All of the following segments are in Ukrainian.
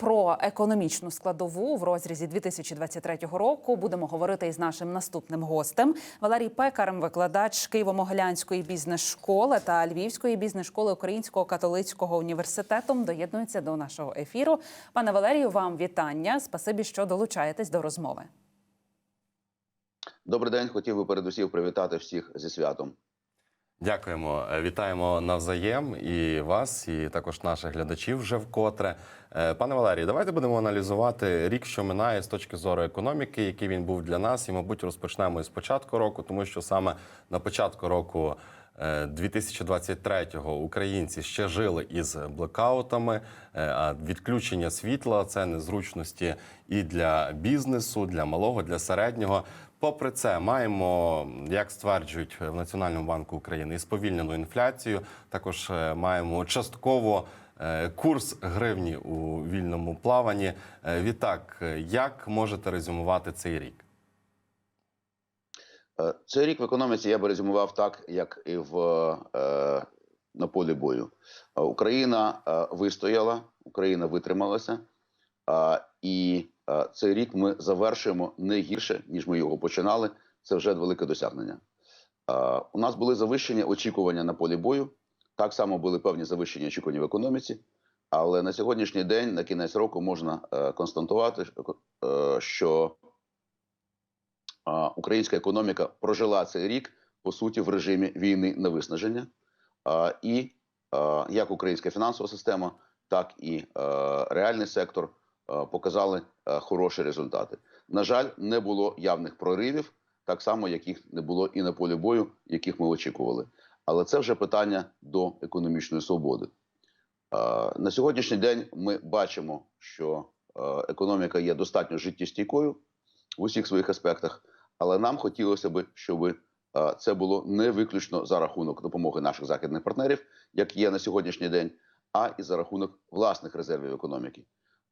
про економічну складову в розрізі 2023 року будемо говорити із нашим наступним гостем Валерій Пекар, викладач Києво-Могилянської бізнес-школи та Львівської бізнес-школи Українського католицького університету. Доєднується до нашого ефіру. Пане Валерію, вам вітання. Спасибі, що долучаєтесь до розмови. Добрий день. Хотів би передусім привітати всіх зі святом. Дякуємо, Е, вітаємо навзаєм і вас, і також наших глядачів вже вкотре. Е, Пане Валерій, давайте будемо аналізувати рік, що минає з точки зору економіки, який він був для нас, і, мабуть, розпочнемо із початку року, тому що саме на початку року. е, 2023-го українці ще жили із блекаутами, е, а відключення світла це незручності і для бізнесу, для малого, для середнього. Попри це, маємо, як стверджують в Національному банку України, і сповільнену інфляцію. Також е, маємо частково е, курс гривні у вільному плаванні. Е, Відтак, як можете резюмувати цей рік? Цей рік в економіці я би резюмував так, як і в на полі бою. Україна вистояла, Україна витрималася, і цей рік ми завершуємо не гірше, ніж ми його починали. Це вже велике досягнення. Е, у нас були завищені очікування на полі бою. Так само були певні завищені очікування в економіці. Але на сьогоднішній день, на кінець року, можна е, констатувати, е, що українська економіка прожила цей рік по суті в режимі війни на виснаження, і як українська фінансова система, так і реальний сектор показали хороші результати. На жаль, не було явних проривів, так само яких не було і на полі бою, яких ми очікували. Але це вже питання до економічної свободи. На сьогоднішній день ми бачимо, що економіка є достатньо життєстійкою в усіх своїх аспектах. Але нам хотілося б, щоб е, це було не виключно за рахунок допомоги наших західних партнерів, як є на сьогоднішній день, а і за рахунок власних резервів економіки.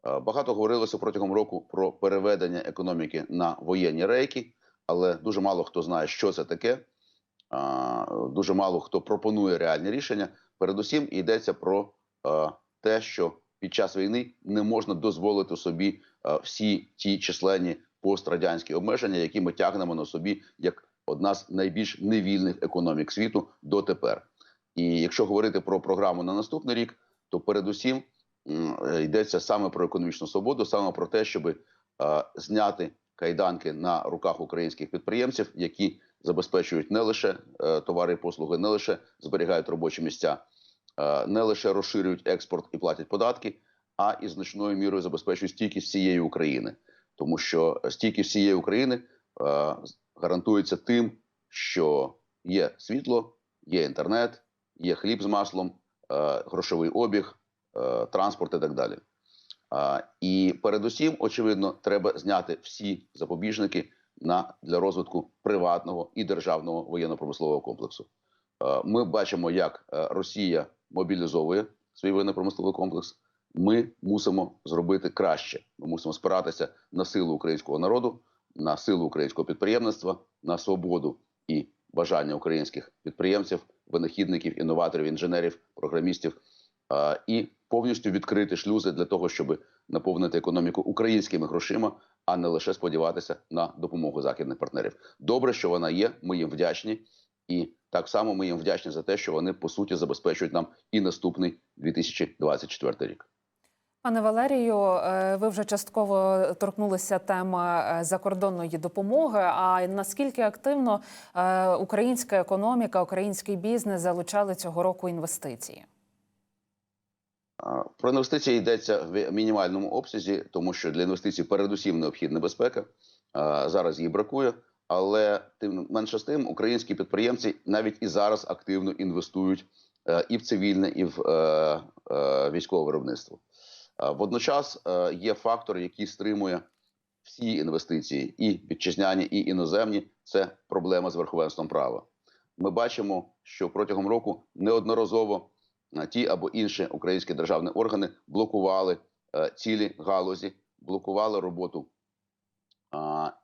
Е, Багато говорилося протягом року про переведення економіки на воєнні рейки, але дуже мало хто знає, що це таке. Дуже мало хто пропонує реальні рішення. Передусім йдеться про е, те, що під час війни не можна дозволити собі е, всі ті численні пострадянські обмеження, які ми тягнемо на собі як одна з найбільш невільних економік світу дотепер. І якщо говорити про програму на наступний рік, то передусім йдеться саме про економічну свободу, саме про те, щоб е, зняти кайданки на руках українських підприємців, які забезпечують не лише е, товари і послуги, не лише зберігають робочі місця, е, не лише розширюють експорт і платять податки, а і значною мірою забезпечують стійкість всієї України. Тому що стійкість всієї України е, гарантується тим, що є світло, є інтернет, є хліб з маслом, е, грошовий обіг, е, транспорт і так далі. Е, і передусім, очевидно, треба зняти всі запобіжники на для розвитку приватного і державного воєнно-промислового комплексу. Е, ми бачимо, як е, Росія мобілізовує свій воєнно-промисловий комплекс ми мусимо зробити краще. Ми мусимо спиратися на силу українського народу, на силу українського підприємництва, на свободу і бажання українських підприємців, винахідників, інноваторів, інженерів, програмістів е, і повністю відкрити шлюзи для того, щоб наповнити економіку українськими грошима, а не лише сподіватися на допомогу західних партнерів. Добре, що вона є. Ми їм вдячні. І так само ми їм вдячні за те, що вони по суті забезпечують нам і наступний 2024 рік. Пане Валерію, е, ви вже частково торкнулися теми е, закордонної допомоги. А наскільки активно е, українська економіка, український бізнес залучали цього року інвестиції? Про інвестиції йдеться в мінімальному обсязі, тому що для інвестицій передусім необхідна безпека. Зараз її бракує, але тим менше з тим, українські підприємці навіть і зараз активно інвестують е, і в цивільне, і в е, е, військове виробництво. Водночас є фактор, який стримує всі інвестиції, і вітчизняні, і іноземні. Це проблема з верховенством права. Ми бачимо, що протягом року неодноразово ті або інші українські державні органи блокували е, цілі галузі, блокували роботу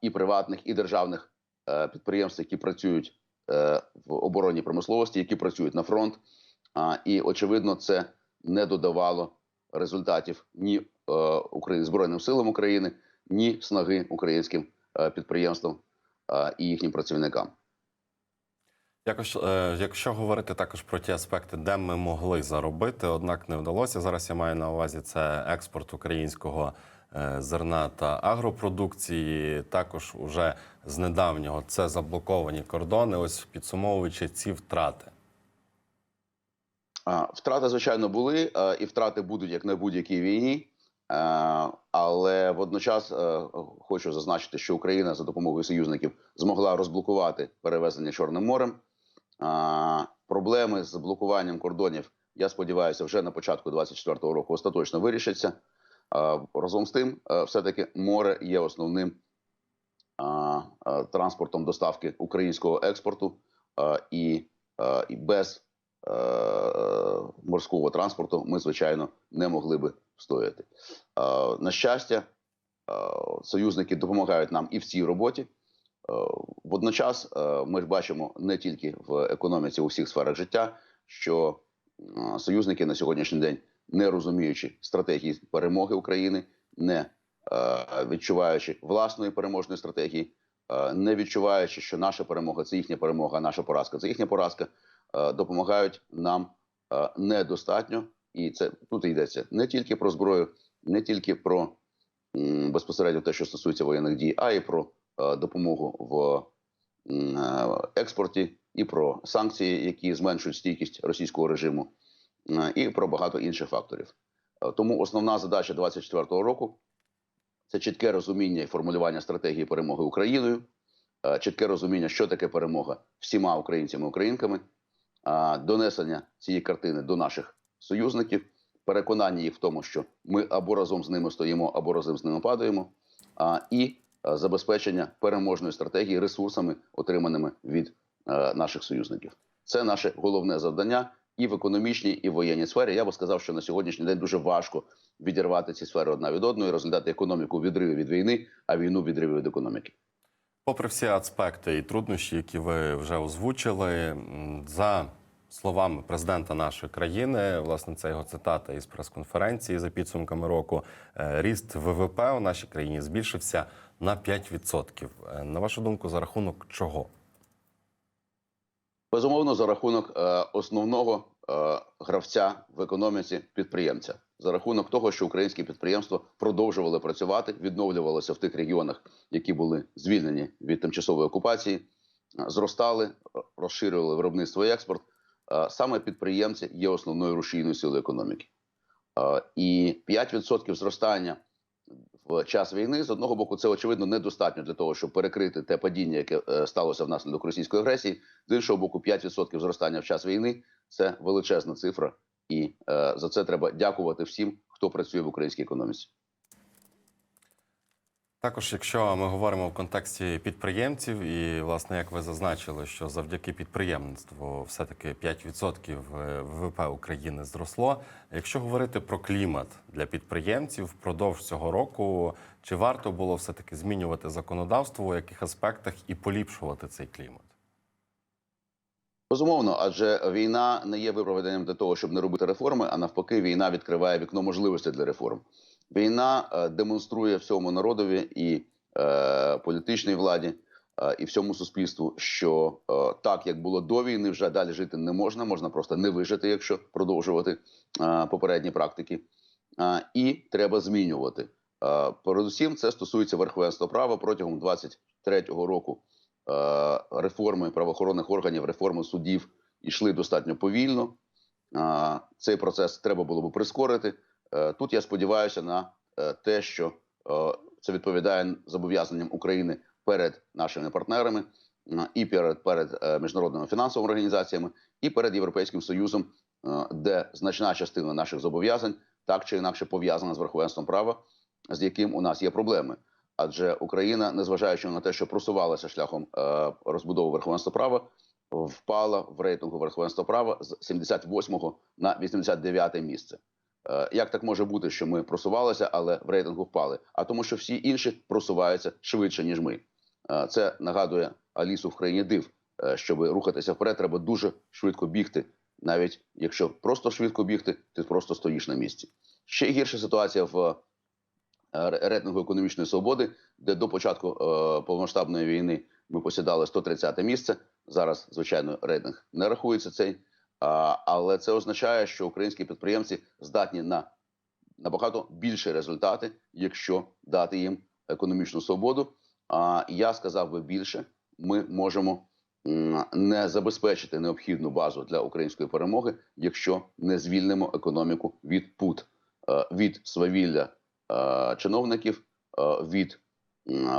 і приватних, і державних е, підприємств, які працюють е, в оборонній промисловості, які працюють на фронт. І очевидно, це не додавало результатів ні збройним силам України, ні снаги українським підприємствам і їхнім працівникам. Якось, е, якщо говорити також про ті аспекти, де ми могли заробити, однак не вдалося. Зараз я маю на увазі це експорт українського е, зерна та агропродукції. Також уже з недавнього це заблоковані кордони. Ось підсумовуючи ці втрати. Втрати, звичайно, були, е, і втрати будуть як на будь-якій війні. Але водночас хочу зазначити, що Україна за допомогою союзників змогла розблокувати перевезення Чорним морем. Проблеми з блокуванням кордонів, я сподіваюся, вже на початку 2024 року остаточно вирішаться. Разом з тим, е, все-таки море є основним а, транспортом доставки українського експорту, і, без е, морського транспорту ми, звичайно, не могли би встояти. Е, На щастя, е, союзники допомагають нам і в цій роботі. Е, Водночас е, ми ж бачимо не тільки в економіці у всіх сферах життя, що е, союзники на сьогоднішній день, не розуміючи стратегії перемоги України, не відчуваючи власної переможної стратегії, не відчуваючи, що наша перемога це їхня перемога, а наша поразка це їхня поразка, допомагають нам недостатньо. І це тут йдеться не тільки про зброю, не тільки про безпосередньо те, що стосується воєнних дій, а й про допомогу в е, експорті, і про санкції, які зменшують стійкість російського режиму, е, і про багато інших факторів. Е, Тому основна задача 2024 року це чітке розуміння і формулювання стратегії перемоги Україною, е, чітке розуміння, що таке перемога всіма українцями і українками, донесення цієї картини до наших союзників, переконання їх в тому, що ми або разом з ними стоїмо, або разом з ними падаємо, і е, забезпечення переможної стратегії ресурсами, отриманими від е, наших союзників. Це наше головне завдання і в економічній, і в воєнній сфері. Я би сказав, що на сьогоднішній день дуже важко відірвати ці сфери одна від одної, розглядати економіку в відриві від війни, а війну в відриві від економіки. Попри всі аспекти і труднощі, які ви вже озвучили, за словами президента нашої країни, власне, це його цитата із прес-конференції за підсумками року. е, Ріст ВВП у нашій країні збільшився на 5%. Е, На вашу думку, за рахунок чого? Безумовно, за рахунок е, основного е, гравця в економіці підприємця, за рахунок того, що українські підприємства продовжували працювати, відновлювалися в тих регіонах, які були звільнені від тимчасової окупації, зростали, розширювали виробництво і експорт. Саме підприємці є основною рушійною силою економіки. І 5% зростання в час війни з одного боку, це очевидно недостатньо для того, щоб перекрити те падіння, яке е, сталося внаслідок російської агресії. З іншого боку, 5% зростання в час війни це величезна цифра, і е, за це треба дякувати всім, хто працює в українській економіці. Також, якщо ми говоримо в контексті підприємців, і власне, як ви зазначили, що завдяки підприємництву все-таки 5% ВВП України зросло. Якщо говорити про клімат для підприємців впродовж цього року, чи варто було все-таки змінювати законодавство у яких аспектах і поліпшувати цей клімат? Безумовно, адже війна не є виправданням для того, щоб не робити реформи, а навпаки, війна відкриває вікно можливостей для реформ. Війна е, демонструє всьому народові і е, політичній владі, е, і всьому суспільству, що е, так як було до війни, вже далі жити не можна, можна просто не вижити, якщо продовжувати е, попередні практики. Е, і треба змінювати. Е, передусім, це стосується верховенства права протягом 23-го року. Е, реформи правоохоронних органів, реформи судів йшли достатньо повільно. Е, Цей процес треба було би прискорити. Е, Тут я сподіваюся на те, що це відповідає зобов'язанням України перед нашими партнерами і перед, перед міжнародними фінансовими організаціями, і перед Європейським Союзом, де значна частина наших зобов'язань так чи інакше пов'язана з верховенством права, з яким у нас є проблеми. Адже Україна, незважаючи на те, що просувалася шляхом е, розбудови верховенства права, впала в рейтингу верховенства права з 78-го на 89-те місце. Е, як так може бути, що ми просувалися, але в рейтингу впали? А тому, що всі інші просуваються швидше ніж ми. Е, це нагадує Алісу в країні див. Щоб рухатися вперед, треба дуже швидко бігти. Навіть якщо просто швидко бігти, ти просто стоїш на місці. Ще гірша ситуація в рейтингу економічної свободи, де до початку е, повномасштабної війни ми посідали 130 місце. Зараз, звичайно, рейтинг не рахується цей, але це означає, що українські підприємці здатні на набагато більші результати, якщо дати їм економічну свободу. А я сказав би більше, ми можемо не забезпечити необхідну базу для української перемоги, якщо не звільнимо економіку від пут, е, від свавілля е, чиновників, е, від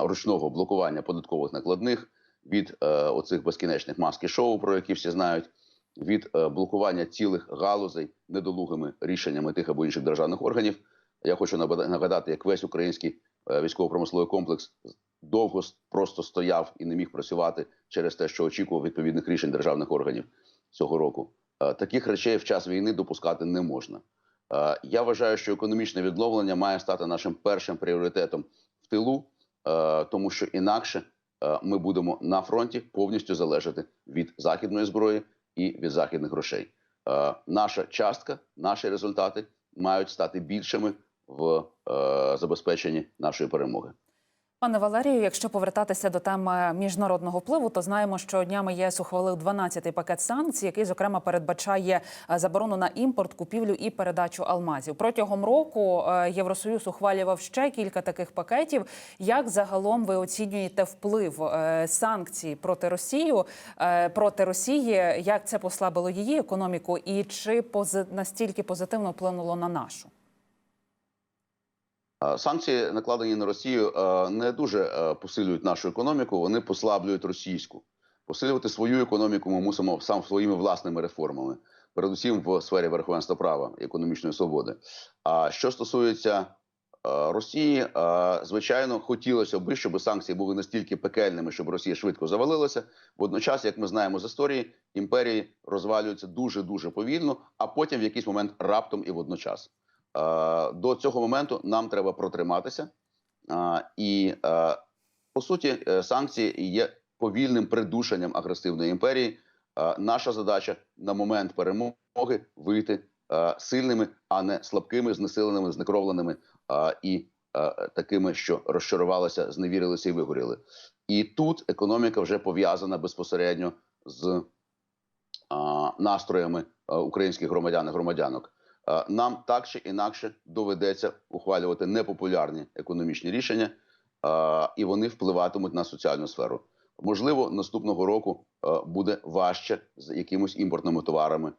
ручного блокування податкових накладних, від е, оцих безкінечних маски шоу, про які всі знають, від е, блокування цілих галузей недолугими рішеннями тих або інших державних органів. Я хочу нагадати, як весь український е, військово-промисловий комплекс довго просто стояв і не міг працювати через те, що очікував відповідних рішень державних органів цього року. Е, Таких речей в час війни допускати не можна. Е, Я вважаю, що економічне відновлення має стати нашим першим пріоритетом в тилу, е, тому що інакше е, ми будемо на фронті повністю залежати від західної зброї і від західних грошей. Наша частка, наші результати мають стати більшими в забезпеченні нашої перемоги. Пане Валерію, якщо повертатися до теми міжнародного впливу, то знаємо, що днями ЄС ухвалив 12-й пакет санкцій, який зокрема передбачає е, заборону на імпорт, купівлю і передачу алмазів. Протягом року е, Євросоюз ухвалював ще кілька таких пакетів. Як загалом ви оцінюєте вплив е, санкцій проти Росію проти Росії? Як це послабило її економіку, і чи настільки позитивно вплинуло на нашу? Санкції, накладені на Росію, не дуже посилюють нашу економіку, вони послаблюють російську. Посилювати свою економіку ми мусимо сам своїми власними реформами, передусім в сфері верховенства права і економічної свободи. А що стосується Росії, звичайно, хотілося б, щоб санкції були настільки пекельними, щоб Росія швидко завалилася. Водночас, як ми знаємо з історії, імперії розвалюються дуже дуже повільно, а потім в якийсь момент раптом і водночас. Е, До цього моменту нам треба протриматися, Е, і е, по суті, санкції є повільним придушенням агресивної імперії. Наша задача на момент перемоги вийти сильними, а не слабкими, знесиленими, знекровленими і такими, що розчарувалися, зневірилися і вигоріли. І тут економіка вже пов'язана безпосередньо з настроями українських громадян і громадянок. А, Нам так чи інакше доведеться ухвалювати непопулярні економічні рішення, і вони впливатимуть на соціальну сферу. Можливо, наступного року буде важче з якимось імпортними товарами,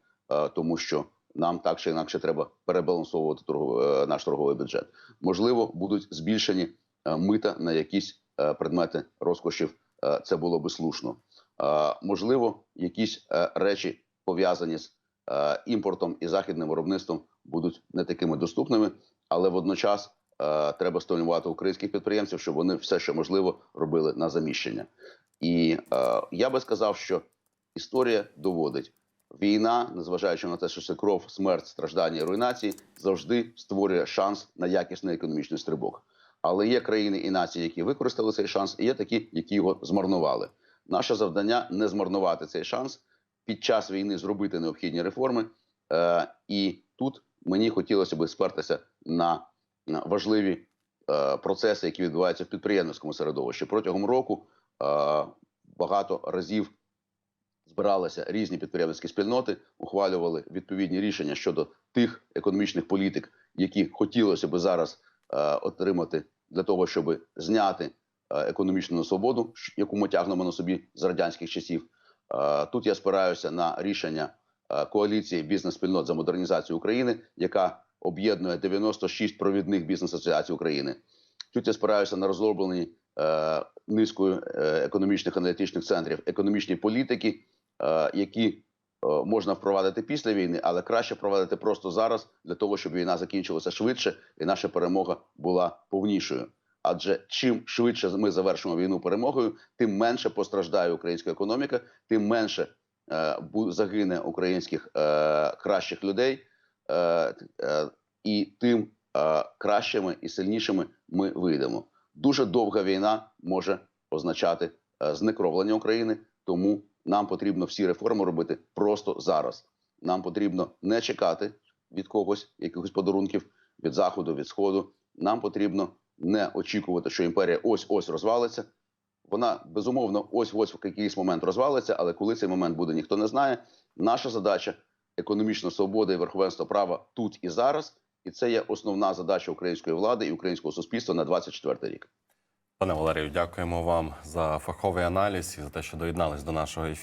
тому що нам так чи інакше треба перебалансовувати торгов... е, наш торговий бюджет. Можливо, будуть збільшені е, мита на якісь е, предмети розкошів. Е, Це було би слушно. Е, Можливо, якісь е, речі пов'язані з е, імпортом і західним виробництвом будуть не такими доступними, але водночас е, треба стимулювати українських підприємців, щоб вони все, що можливо, робили на заміщення. І е, я би сказав, що історія доводить. Війна, незважаючи на те, що це кров, смерть, страждання і руйнації, завжди створює шанс на якісний економічний стрибок. Але є країни і нації, які використали цей шанс, і є такі, які його змарнували. Наше завдання не змарнувати цей шанс під час війни, зробити необхідні реформи. Е, і тут мені хотілося б спертися на, важливі е, процеси, які відбуваються в підприємницькому середовищі. Протягом року е, багато разів збиралися різні підприємницькі спільноти, ухвалювали відповідні рішення щодо тих економічних політик, які хотілося би зараз е, отримати для того, щоб зняти е, економічну свободу, яку ми тягнемо на собі з радянських часів. Е, тут я спираюся на рішення е, коаліції бізнес-спільнот за модернізацію України, яка об'єднує 96 провідних бізнес-асоціацій України. Тут я спираюся на розроблені е, низкою економічних аналітичних центрів економічні політики, які можна впровадити після війни, але краще впровадити просто зараз для того, щоб війна закінчилася швидше і наша перемога була повнішою. Адже чим швидше ми завершимо війну перемогою, тим менше постраждає українська економіка, тим менше е, загине українських е, кращих людей, е, е, і тим е, кращими і сильнішими ми вийдемо. Дуже довга війна може означати е, знекровлення України, тому нам потрібно всі реформи робити просто зараз. Нам потрібно не чекати від когось якихось подарунків від заходу, від сходу. Нам потрібно не очікувати, що імперія ось ось розвалиться. Вона безумовно ось ось в якийсь момент розвалиться, але коли цей момент буде, ніхто не знає. Наша задача економічна свобода і верховенство права тут і зараз. І це є основна задача української влади і українського суспільства на 24 рік. Пане Валерію, дякуємо вам за фаховий аналіз і за те, що доєднались до нашого ефіру.